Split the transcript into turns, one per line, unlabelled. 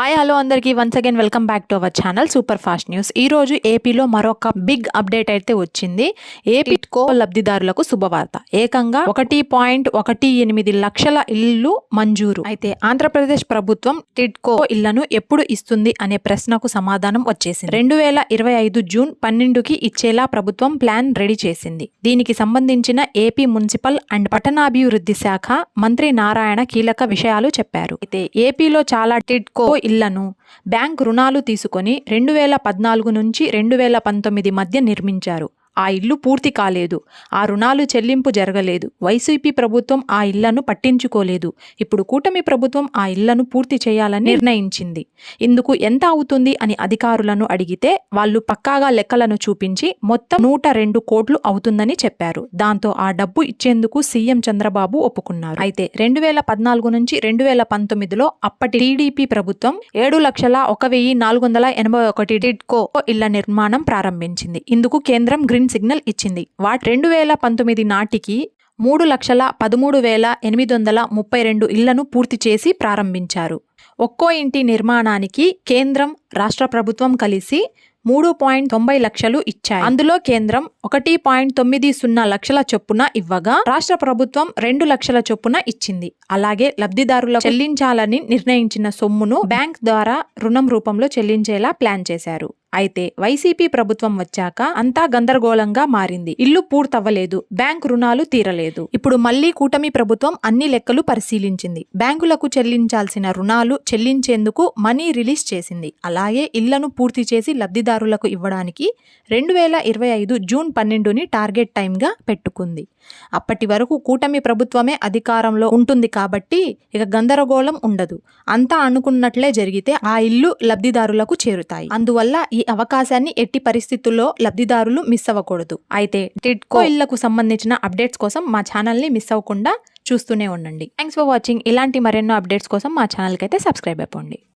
Hi hello అందరికీ. Once again welcome back to our channel super fast news ఈ రోజు ఏపీలో మరొక బిగ్ అప్డేట్ అయితే వచ్చింది. ఏపీ కో లబ్ధిదారులకు శుభవార్త. ఏకంగా ఒకటి పాయింట్ ఒకటి ఎనిమిది లక్షల ఇల్లు మంజూరు. అయితే ఆంధ్రప్రదేశ్ ప్రభుత్వం టిడ్కో ఇళ్ళను ఎప్పుడు ఇస్తుంది అనే ప్రశ్నకు సమాధానం వచ్చేసింది. రెండు వేల ఇరవై ఐదు జూన్ పన్నెండుకి ఇచ్చేలా ప్రభుత్వం ప్లాన్ రెడీ చేసింది. దీనికి సంబంధించిన ఏపీ మున్సిపల్ అండ్ పట్టణాభివృద్ధి శాఖ మంత్రి నారాయణ కీలక విషయాలు చెప్పారు. అయితే ఏపీలో చాలా టిడ్కో ఇళ్ళను బ్యాంక్ రుణాలు తీసుకొని రెండు వేల పద్నాలుగు నుంచి రెండు వేల పంతొమ్మిది మధ్య నిర్మించారు. ఆ ఇల్లు పూర్తి కాలేదు. ఆ రుణాలు చెల్లింపు జరగలేదు. వైసీపీ ప్రభుత్వం ఆ ఇళ్ళను పట్టించుకోలేదు. ఇప్పుడు కూటమి ప్రభుత్వం ఆ ఇళ్ళను పూర్తి చేయాలని నిర్ణయించింది. ఇందుకు ఎంత అవుతుంది అని అధికారులను అడిగితే వాళ్ళు పక్కాగా లెక్కలను చూపించి మొత్తం నూట రెండు కోట్లు అవుతుందని చెప్పారు. దాంతో ఆ డబ్బు ఇచ్చేందుకు సీఎం చంద్రబాబు ఒప్పుకున్నారు. అయితే రెండు వేల పద్నాలుగు నుంచి రెండు వేల పంతొమ్మిదిలో అప్పటి టీడీపీ ప్రభుత్వం ఏడు లక్షల ఒక వెయ్యి నాలుగు వందల ఎనభై ఒకటి డిడ్కో ఇళ్ళ నిర్మాణం ప్రారంభించింది. ఇందుకు కేంద్రం గ్రీన్ సిగ్నల్ ఇచ్చింది. వాటి రెండు వేల పంతొమ్మిది నాటికి మూడు లక్షల పదమూడు వేల ఎనిమిది వందల ముప్పై రెండు ఇళ్ళను పూర్తి చేసి ప్రారంభించారు. ఒక్కో ఇంటి నిర్మాణానికి కేంద్రం రాష్ట్ర ప్రభుత్వం కలిసి మూడు పాయింట్ తొంభై లక్షలు ఇచ్చాయి. అందులో కేంద్రం ఒకటి పాయింట్ తొమ్మిది సున్నా లక్షల చొప్పున ఇవ్వగా రాష్ట్ర ప్రభుత్వం రెండు లక్షల చొప్పున ఇచ్చింది. అలాగే లబ్ధిదారులకు చెల్లించాలని నిర్ణయించిన సొమ్మును బ్యాంక్ ద్వారా రుణం రూపంలో చెల్లించేలా ప్లాన్ చేశారు. అయితే వైసీపీ ప్రభుత్వం వచ్చాక అంతా గందరగోళంగా మారింది. ఇల్లు పూర్తవ్వలేదు. బ్యాంక్ రుణాలు తీరలేదు. ఇప్పుడు మళ్ళీ కూటమి ప్రభుత్వం అన్ని లెక్కలు పరిశీలించింది. బ్యాంకులకు చెల్లించాల్సిన రుణాలు చెల్లించేందుకు మనీ రిలీజ్ చేసింది. అలాగే ఇళ్ళను పూర్తి చేసి లబ్ధిదారులకు ఇవ్వడానికి రెండు వేల ఇరవై ఐదు జూన్ పన్నెండుని టార్గెట్ టైంగా పెట్టుకుంది. అప్పటి వరకు కూటమి ప్రభుత్వమే అధికారంలో ఉంటుంది కాబట్టి ఇక గందరగోళం ఉండదు. అంతా అనుకున్నట్లే జరిగితే ఆ ఇల్లు లబ్ధిదారులకు చేరుతాయి. అందువల్ల ఈ అవకాశాన్ని ఎట్టి పరిస్థితుల్లో లబ్ధిదారులు మిస్ అవ్వకూడదు. అయితే టిడ్కో ఇళ్ళకు సంబంధించిన అప్డేట్స్ కోసం మా ఛానల్ని మిస్ అవ్వకుండా చూస్తూనే ఉండండి. థ్యాంక్స్ ఫర్ వాచింగ్ ఇలాంటి మరెన్నో అప్డేట్స్ కోసం మా ఛానల్కి అయితే సబ్స్క్రైబ్ అయిపోండి.